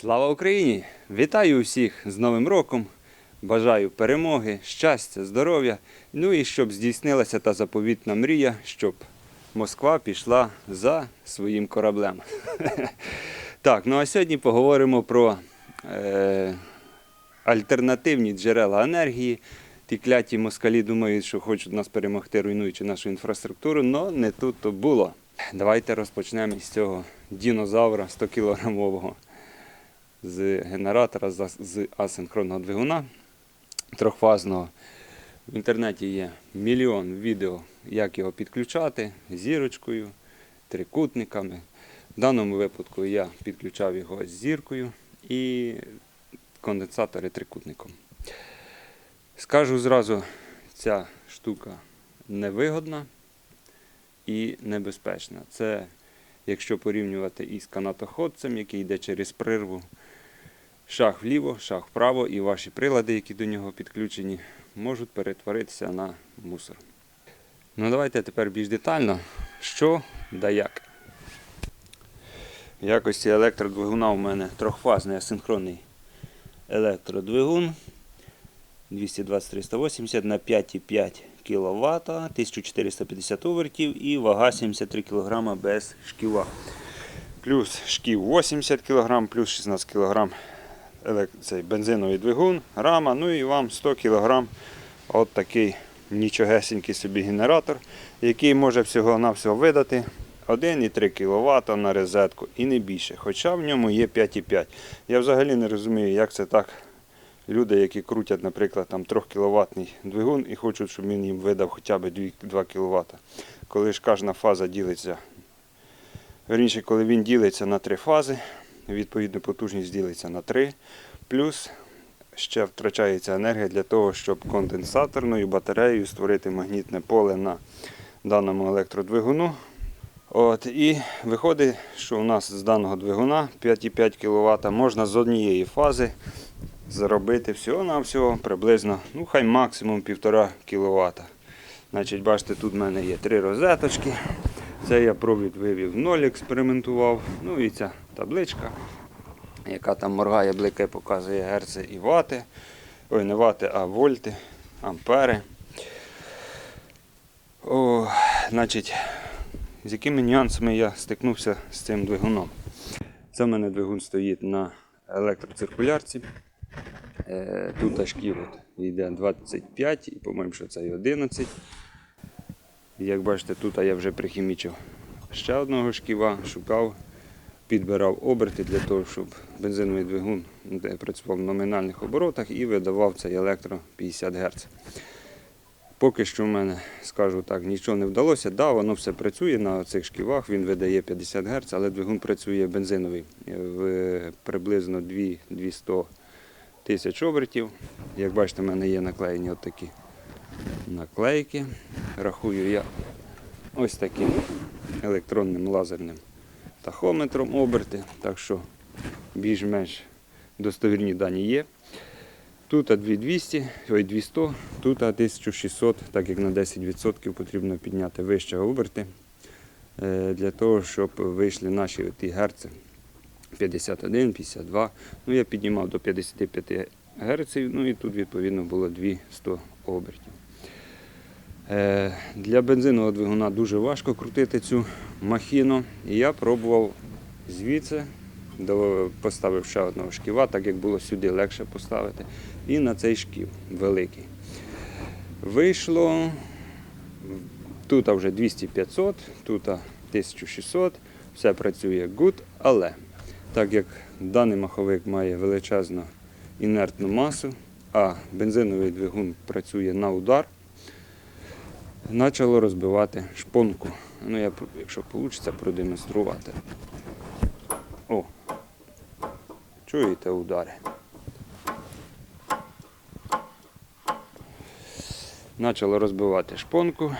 Слава Україні! Вітаю усіх з Новим роком! Бажаю перемоги, щастя, здоров'я. Ну і щоб здійснилася та заповітна мрія, щоб Москва пішла за своїм кораблем. Так, ну а сьогодні поговоримо про е, альтернативні джерела енергії. Ті кляті москалі думають, що хочуть нас перемогти, руйнуючи нашу інфраструктуру, але не тут то було. Давайте розпочнемо з цього дінозавра 100 кілограмового з генератора з асинхронного двигуна трьохфазного. В інтернеті є мільйон відео, як його підключати зірочкою, трикутниками. В даному випадку я підключав його з зіркою і конденсатори трикутником. Скажу зразу, ця штука невигодна і небезпечна. Це якщо порівнювати із канатоходцем, який йде через прирву, шаг вліво, шаг вправо, і ваші прилади, які до нього підключені, можуть перетворитися на мусор. Ну давайте тепер більш детально, що да як. В якості електродвигуна у мене трьохфазний асинхронний електродвигун 220-380 на 5,5 кВт, 1450 обертів і вага 73 кг без шківа. Плюс шків 80 кг, плюс 16 кг цей бензиновий двигун, рама, ну і вам 100 кг от такий нічогесенький собі генератор, який може всього-навсього видати 1,3 кВт на розетку і не більше. Хоча в ньому є 5,5. Я взагалі не розумію, як це так. Люди, які крутять, наприклад, там 3 кВт двигун і хочуть, щоб він їм видав хоча б 2 кВт. Коли ж кожна фаза ділиться, верніше, коли він ділиться на три фази, відповідно потужність ділиться на 3, плюс ще втрачається енергія для того, щоб конденсаторною батареєю створити магнітне поле на даному електродвигуну. От, і виходить, що у нас з даного двигуна 5,5 кВт можна з однієї фази заробити всього-навсього приблизно, ну хай максимум 1,5 кВт. Значить, бачите, тут в мене є три розеточки. Це я провід вивів ноль, експериментував. Ну і ця табличка, яка там моргає, бликає, показує герци і вати. Ой, не вати, а вольти, ампери. О, значить, з якими нюансами я стикнувся з цим двигуном. Це в мене двигун стоїть на електроциркулярці. Е, Тут шків йде 25 і, по-моєму, що це і 11. Як бачите, тут я вже прихімічив ще одного шківа, шукав, підбирав оберти для того, щоб бензиновий двигун працював в номінальних оборотах і видавав цей електро 50 Гц. Поки що в мене, скажу так, нічого не вдалося. Да, воно все працює на цих шківах, він видає 50 Гц, але двигун працює бензиновий е, в приблизно 2 200 тисяч обертів. Як бачите, в мене є наклеєні отакі наклейки. Рахую я ось таким електронним лазерним тахометром оберти, так що більш-менш достовірні дані є. Тут 2200, ой, 200, тут 1600, так як на 10% потрібно підняти вище оберти е, для того, щоб вийшли наші ті герци 51, 52. Ну, я піднімав до 55 Гц, ну і тут відповідно було 200 обертів. Е, Для бензинового двигуна дуже важко крутити цю махіну. І я пробував звідси, поставив ще одного шківа, так як було сюди легше поставити. І на цей шків великий. Вийшло тут вже 200-500, тут 1600, все працює good, але так як даний маховик має величезну інертну масу, а бензиновий двигун працює на удар, почало розбивати шпонку. Ну, я, якщо вийде, продемонструвати. О, чуєте удари? Почало розбивати шпонку.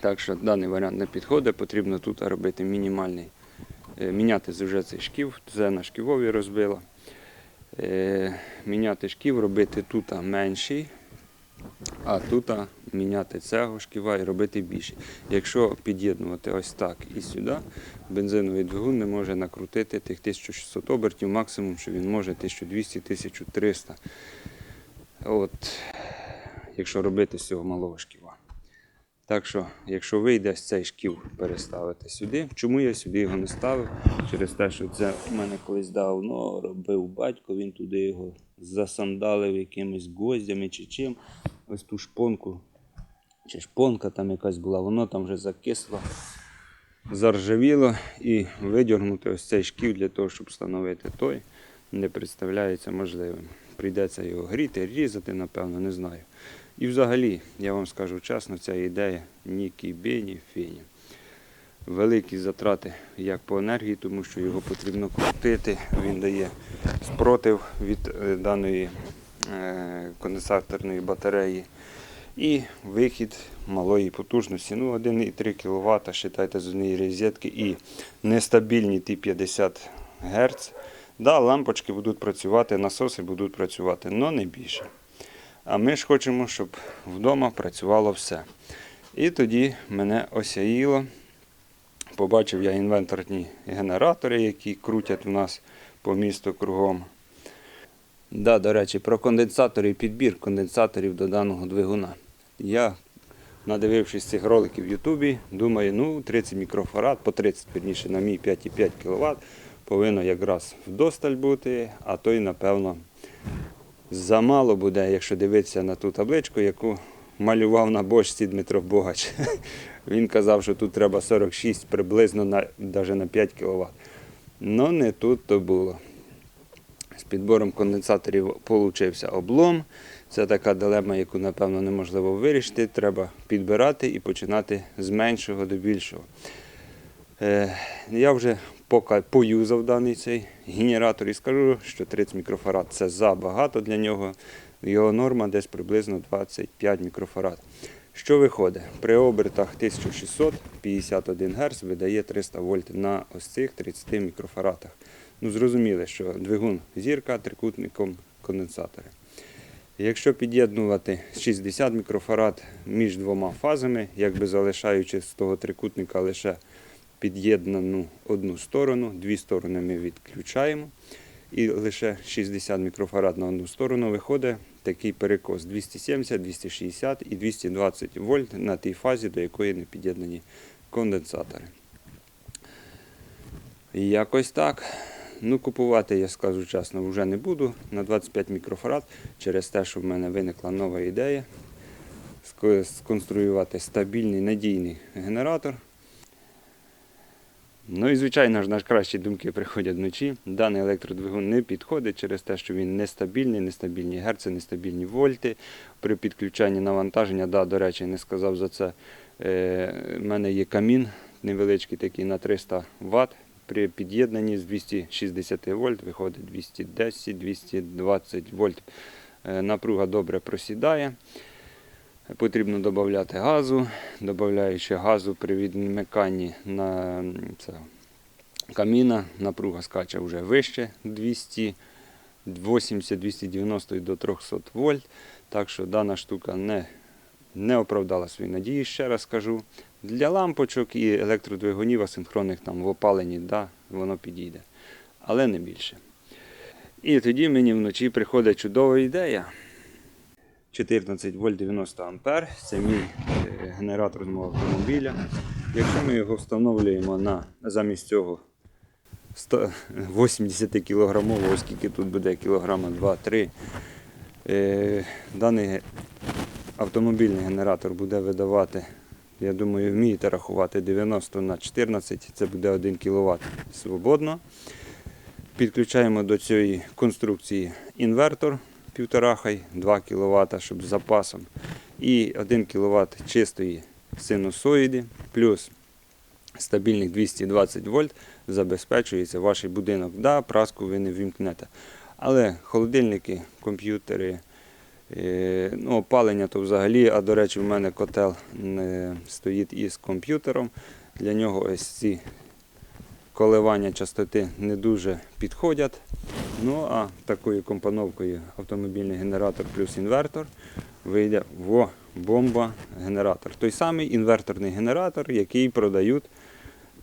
Так що даний варіант не підходить, потрібно тут робити мінімальний, е, міняти вже цей шків, це на шківові розбила. Е, Міняти шків, робити тут менший, а тут міняти цього шківа і робити більше. Якщо під'єднувати ось так і сюди, бензиновий двигун не може накрутити тих 1600 обертів, максимум, що він може 1200-1300. От, якщо робити з цього малого шківа. Так що, якщо вийде цей шків переставити сюди, чому я сюди його не ставив? Через те, що це у мене колись давно робив батько, він туди його засандалив якимись гвоздями чи чим. Ось ту шпонку, чи шпонка там якась була, воно там вже закисло, заржавіло і видергнути ось цей шків для того, щоб встановити той, не представляється можливим. Прийдеться його гріти, різати, напевно, не знаю. І взагалі, я вам скажу чесно, ця ідея ні кібі, ні фіні. Великі затрати як по енергії, тому що його потрібно крутити. Він дає спротив від е, даної е, конденсаторної батареї. І вихід малої потужності. Ну, 1,3 кВт, вважайте, з однієї розетки і нестабільні ті 50 Гц. Да, лампочки будуть працювати, насоси будуть працювати, але не більше. А ми ж хочемо, щоб вдома працювало все. І тоді мене осяїло. Побачив я інвенторні генератори, які крутять у нас по місту кругом. Да, до речі, про конденсатори і підбір конденсаторів до даного двигуна. Я, надивившись цих роликів в Ютубі, думаю, ну 30 мікрофарад, по 30 верніше, на мій 5,5 кВт повинно якраз вдосталь бути, а то й, напевно, замало буде, якщо дивитися на ту табличку, яку малював на бочці Дмитро Богач. Він казав, що тут треба 46 приблизно на, навіть на 5 кВт. Ну не тут то було. З підбором конденсаторів получився облом. Це така дилема, яку, напевно, неможливо вирішити. Треба підбирати і починати з меншого до більшого. Е, я вже поки поюзав даний цей генератор і скажу, що 30 мікрофарад це забагато для нього. Його норма десь приблизно 25 мікрофарад. Що виходить? При обертах 1651 Гц видає 300 вольт на ось цих 30 мікрофарадах. Ну, зрозуміло, що двигун зірка трикутником конденсатори. Якщо під'єднувати 60 мікрофарад між двома фазами, якби залишаючи з того трикутника лише під'єднану одну сторону, дві сторони ми відключаємо. І лише 60 мікрофарад на одну сторону виходить такий перекос 270, 260 і 220 вольт на тій фазі, до якої не під'єднані конденсатори. Якось так. Ну, купувати, я скажу чесно, вже не буду на 25 мікрофарад через те, що в мене виникла нова ідея сконструювати стабільний надійний генератор. Ну і звичайно ж, найкращі думки приходять вночі. Даний електродвигун не підходить через те, що він нестабільний, нестабільні герци, нестабільні вольти. При підключанні навантаження, да, до речі, не сказав за це. Е, в мене є камін невеличкий такий на 300 Вт. При під'єднанні з 260 вольт виходить 210-220 вольт. Е, Напруга добре просідає. Потрібно додати газу. Додаючи газу при відмиканні на це, каміна, напруга скаче вже вище 280-290 до 300 вольт. Так що дана штука не, не оправдала свої надії, ще раз кажу. Для лампочок і електродвигунів асинхронних там в опаленні, да, воно підійде. Але не більше. І тоді мені вночі приходить чудова ідея. 14 вольт 90 ампер. Це мій е, генератор мого автомобіля. Якщо ми його встановлюємо на замість цього 100 80 кілограмового, оскільки тут буде кілограма 2-3, е, даний автомобільний генератор буде видавати, я думаю, вмієте рахувати 90 на 14, це буде 1 кВт свободно. Підключаємо до цієї конструкції інвертор 1,5 хай 2 кВт, щоб з запасом. І 1 кВт чистої синусоїди, плюс стабільних 220 вольт забезпечується ваш будинок. Да, праску ви не вімкнете. Але холодильники, комп'ютери, ну, опалення то взагалі, а до речі, в мене котел е, стоїть із комп'ютером. Для нього ось ці коливання частоти не дуже підходять. Ну а такою компоновкою автомобільний генератор плюс інвертор вийде во бомба-генератор. Той самий інверторний генератор, який продають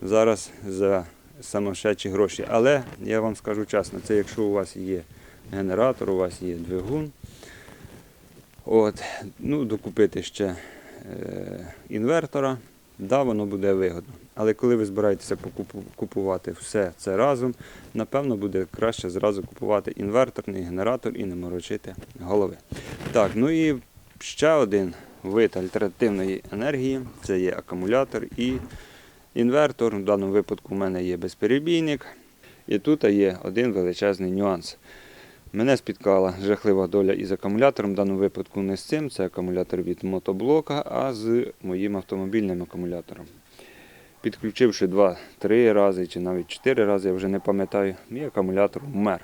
зараз за самошедші гроші. Але я вам скажу чесно, це якщо у вас є генератор, у вас є двигун. От, ну, докупити ще е, інвертора, да, воно буде вигодно. Але коли ви збираєтеся купувати все це разом, напевно буде краще зразу купувати інверторний генератор і не морочити голови. Так, ну і ще один вид альтернативної енергії це є акумулятор і інвертор. В даному випадку в мене є безперебійник. І тут є один величезний нюанс. Мене спіткала жахлива доля із акумулятором. В даному випадку не з цим, це акумулятор від мотоблока, а з моїм автомобільним акумулятором. Підключивши 2-3 рази чи навіть 4 рази, я вже не пам'ятаю, мій акумулятор вмер.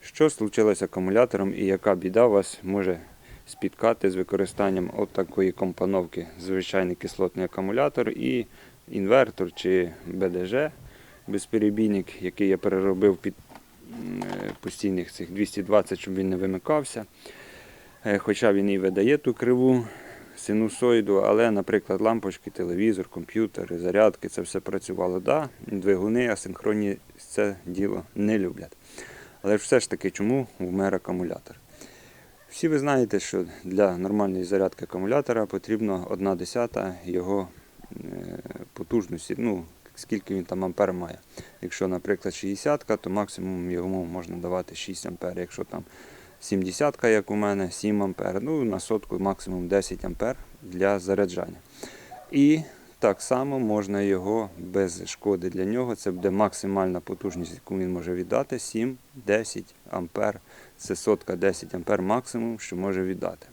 Що случилося з акумулятором і яка біда вас може спіткати з використанням от такої компоновки звичайний кислотний акумулятор і інвертор чи БДЖ безперебійник, який я переробив під постійних цих 220, щоб він не вимикався. Е, Хоча він і видає ту криву синусоїду, але, наприклад, лампочки, телевізор, комп'ютери, зарядки, це все працювало. Да, двигуни асинхронні це діло не люблять. Але все ж таки, чому вмер акумулятор? Всі ви знаєте, що для нормальної зарядки акумулятора потрібно 1 десята його е, потужності, ну, скільки він там ампер має. Якщо, наприклад, 60, то максимум йому можна давати 6 ампер. Якщо там 70, як у мене, 7 ампер, ну на сотку максимум 10 ампер для заряджання. І так само можна його без шкоди для нього. Це буде максимальна потужність, яку він може віддати 7-10 ампер. Це сотка 10 ампер максимум, що може віддати.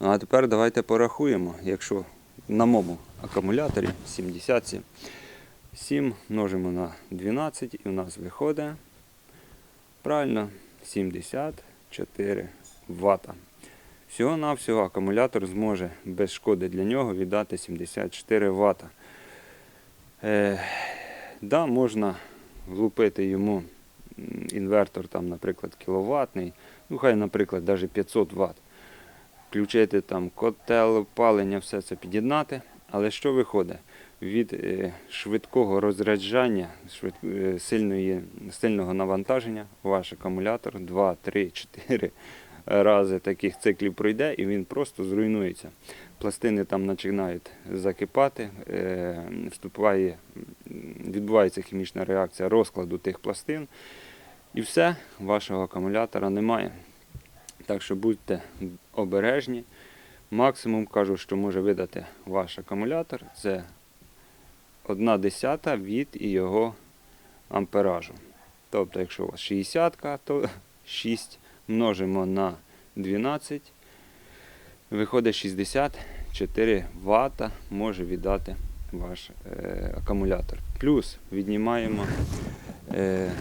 Ну, а тепер давайте порахуємо, якщо на моєму акумуляторі 70 7 множимо на 12 і у нас виходить правильно 74 Вт. Всього-навсього акумулятор зможе без шкоди для нього віддати 74 Вт. Е, да, можна влупити йому інвертор, там, наприклад, кіловатний, ну хай, наприклад, навіть 500 Вт. Включити там котел, опалення, все це під'єднати. Але що виходить? Від е, швидкого розряджання, е, сильної, сильного навантаження ваш акумулятор 2, 3, 4 рази таких циклів пройде і він просто зруйнується. Пластини там починають закипати, е, вступає, відбувається хімічна реакція розкладу тих пластин. І все, вашого акумулятора немає. Так що будьте обережні. Максимум кажу, що може видати ваш акумулятор, це 1 десята від його амперажу. Тобто, якщо у вас 60, то 6 множимо на 12, виходить 64 Вт може віддати ваш е, акумулятор. Плюс віднімаємо е,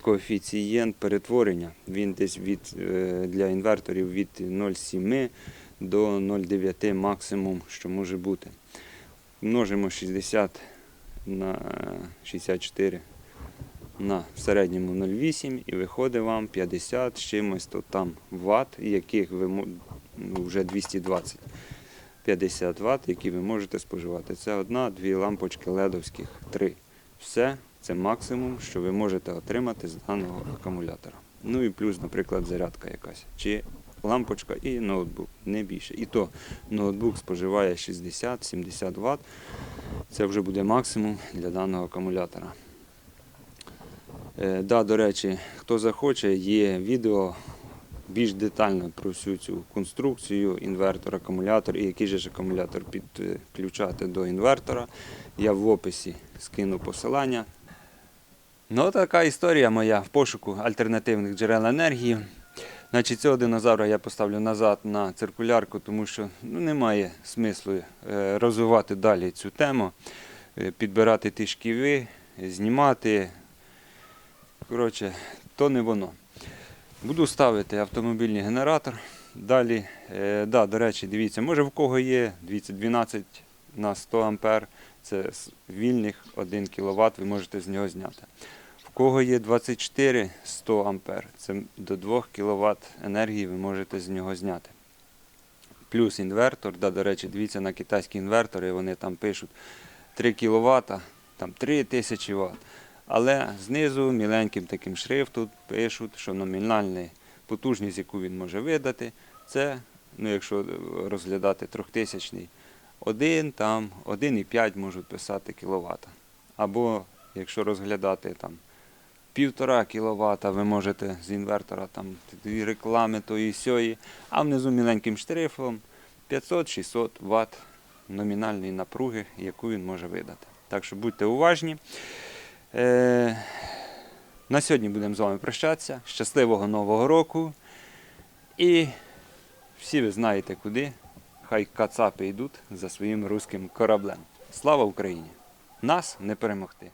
коефіцієнт перетворення. Він десь від, е, для інверторів від 0,7 до 0,9 максимум, що може бути. Множимо 60 на 64 на в середньому 0,8 і виходить вам 50 з чимось то там ватт, яких ви ну, вже 220. 50 Вт, які ви можете споживати. Це одна-дві лампочки ледовських, три. Все це максимум, що ви можете отримати з даного акумулятора. Ну і плюс, наприклад, зарядка якась. Чи лампочка і ноутбук, не більше. І то ноутбук споживає 60-70 Вт. Це вже буде максимум для даного акумулятора. Е, да, до речі, хто захоче, є відео більш детально про всю цю конструкцію, інвертор, акумулятор і який же ж акумулятор підключати до інвертора. Я в описі скину посилання. Ну, така історія моя в пошуку альтернативних джерел енергії. Значить, цього динозавра я поставлю назад на циркулярку, тому що ну, немає смислу е, розвивати далі цю тему, е, підбирати ті шківи, знімати. Коротше, то не воно. Буду ставити автомобільний генератор. Далі, е, да, до речі, дивіться, може в кого є дивіться, 12 на 100 ампер, це вільних 1 кВт, ви можете з нього зняти. Кого є 24 100 ампер, це до 2 кВт енергії ви можете з нього зняти. Плюс інвертор, да, до речі, дивіться на китайські інвертори, вони там пишуть 3 кВт, там 3000 Вт. Але знизу міленьким таким шрифтом пишуть, що номінальна потужність, яку він може видати, це, ну, якщо розглядати трьохтисячний, 1, там 1,5 можуть писати кВт. Або якщо розглядати там півтора кВт, ви можете з інвертора там і реклами тої сьої, а внизу міленьким штрифом 500-600 Вт номінальної напруги, яку він може видати. Так що будьте уважні. Е, на сьогодні будемо з вами прощатися. Щасливого Нового року. І всі ви знаєте куди. Хай кацапи йдуть за своїм руським кораблем. Слава Україні! Нас не перемогти!